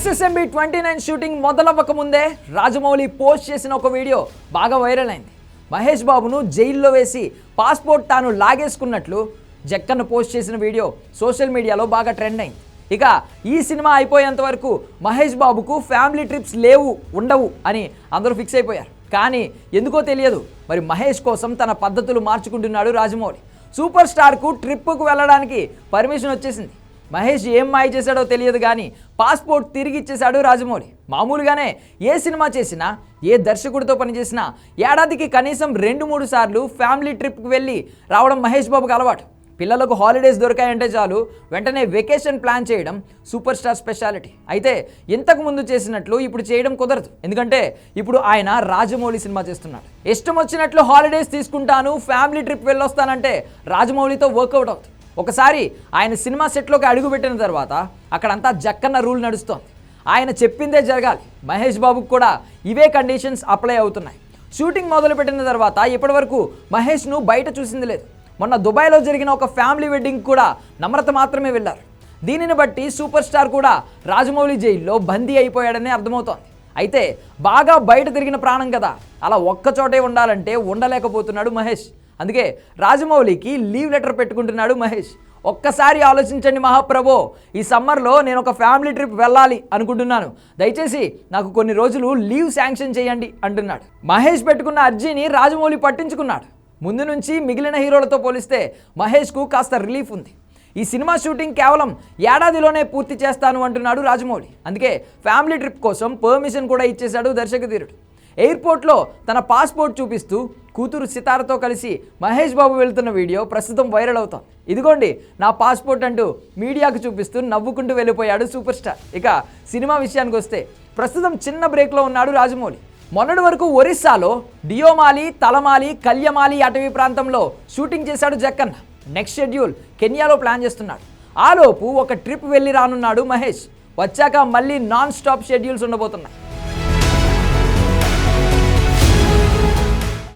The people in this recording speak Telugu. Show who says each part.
Speaker 1: ఎస్ఎస్ఎంబి ట్వంటీ నైన్ షూటింగ్ మొదలవ్వక ముందే రాజమౌళి పోస్ట్ చేసిన ఒక వీడియో బాగా వైరల్ అయింది. మహేష్ బాబును జైల్లో వేసి పాస్పోర్ట్ తాను లాగేసుకున్నట్లు జక్కన్ను పోస్ట్ చేసిన వీడియో సోషల్ మీడియాలో బాగా ట్రెండ్ అయింది. ఇక ఈ సినిమా అయిపోయేంత వరకు మహేష్ బాబుకు ఫ్యామిలీ ట్రిప్స్ లేవు ఉండవు అని అందరూ ఫిక్స్ అయిపోయారు. కానీ ఎందుకో తెలియదు మరి మహేష్ కోసం తన పద్ధతులు మార్చుకుంటున్నాడు రాజమౌళి. సూపర్ స్టార్కు ట్రిప్పుకు వెళ్ళడానికి పర్మిషన్ వచ్చేసింది. మహేష్ ఏం మాయ చేశాడో తెలియదు కానీ పాస్పోర్ట్ తిరిగి ఇచ్చేశాడు రాజమౌళి. మామూలుగానే ఏ సినిమా చేసినా ఏ దర్శకుడితో పనిచేసినా ఏడాదికి కనీసం రెండు మూడు సార్లు ఫ్యామిలీ ట్రిప్కి వెళ్ళి రావడం మహేష్ బాబుకి అలవాటు. పిల్లలకు హాలిడేస్ దొరికాయంటే చాలు వెంటనే వెకేషన్ ప్లాన్ చేయడం సూపర్ స్టార్ స్పెషాలిటీ. అయితే ఇంతకు ముందు చేసినట్లు ఇప్పుడు చేయడం కుదరదు. ఎందుకంటే ఇప్పుడు ఆయన రాజమౌళి సినిమా చేస్తున్నాడు. ఇష్టం వచ్చినట్లు హాలిడేస్ తీసుకుంటాను ఫ్యామిలీ ట్రిప్ వెళ్ళొస్తానంటే రాజమౌళితో వర్కౌట్ అవుతుంది. ఒకసారి ఆయన సినిమా సెట్లోకి అడుగుపెట్టిన తర్వాత అక్కడంతా జక్కన్న రూల్ నడుస్తోంది. ఆయన చెప్పిందే జరగాలి. మహేష్ బాబుకు కూడా ఇవే కండిషన్స్ అప్లై అవుతున్నాయి. షూటింగ్ మొదలుపెట్టిన తర్వాత ఇప్పటివరకు మహేష్ను బయట చూసింది లేదు. మొన్న దుబాయ్లో జరిగిన ఒక ఫ్యామిలీ వెడ్డింగ్ కూడా నమ్రత మాత్రమే వెళ్ళారు. దీనిని బట్టి సూపర్ స్టార్ కూడా రాజమౌళి జైల్లో బందీ అయిపోయాడని అర్థమవుతోంది. అయితే బాగా బయట తిరిగిన ప్రాణం కదా. అలా ఒక్కచోటే ఉండాలంటే ఉండలేకపోతున్నాడు మహేష్. అందుకే రాజమౌళికి లీవ్ లెటర్ పెట్టుకుంటున్నాడు మహేష్. ఒక్కసారి ఆలోచించండి మహాప్రభో ఈ సమ్మర్లో నేను ఒక ఫ్యామిలీ ట్రిప్ వెళ్ళాలి అనుకుంటున్నాను. దయచేసి నాకు కొన్ని రోజులు లీవ్ శాంక్షన్ చేయండి అంటున్నాడు. మహేష్ పెట్టుకున్న అర్జీని రాజమౌళి పట్టించుకున్నాడు. ముందు నుంచి మిగిలిన హీరోలతో పోలిస్తే మహేష్కు కాస్త రిలీఫ్ ఉంది. ఈ సినిమా షూటింగ్ కేవలం ఏడాదిలోనే పూర్తి చేస్తాను అంటున్నాడు రాజమౌళి. అందుకే ఫ్యామిలీ ట్రిప్ కోసం పర్మిషన్ కూడా ఇచ్చేశాడు దర్శకధీరుడు. ఎయిర్పోర్ట్లో తన పాస్పోర్ట్ చూపిస్తూ కూతురు సితారతో కలిసి మహేష్ బాబు వెళ్తున్న వీడియో ప్రస్తుతం వైరల్ అవుతోంది. ఇదిగోండి నా పాస్పోర్ట్ అంటూ మీడియాకు చూపిస్తూ నవ్వుకుంటూ వెళ్ళిపోయాడు సూపర్ స్టార్. ఇక సినిమా విషయానికి వస్తే ప్రస్తుతం చిన్న బ్రేక్లో ఉన్నాడు రాజమౌళి. మొన్నటి వరకు ఒరిస్సాలో డియోమాలి తలమాలి కల్యమాలి అటవీ ప్రాంతంలో షూటింగ్ చేశాడు జక్కన్న. నెక్స్ట్ షెడ్యూల్ కెన్యాలో ప్లాన్ చేస్తున్నాడు. ఆలోపు ఒక ట్రిప్ వెళ్ళి రానున్నాడు మహేష్. వచ్చాక మళ్ళీ నాన్ స్టాప్ షెడ్యూల్స్ ఉండబోతున్నాయి.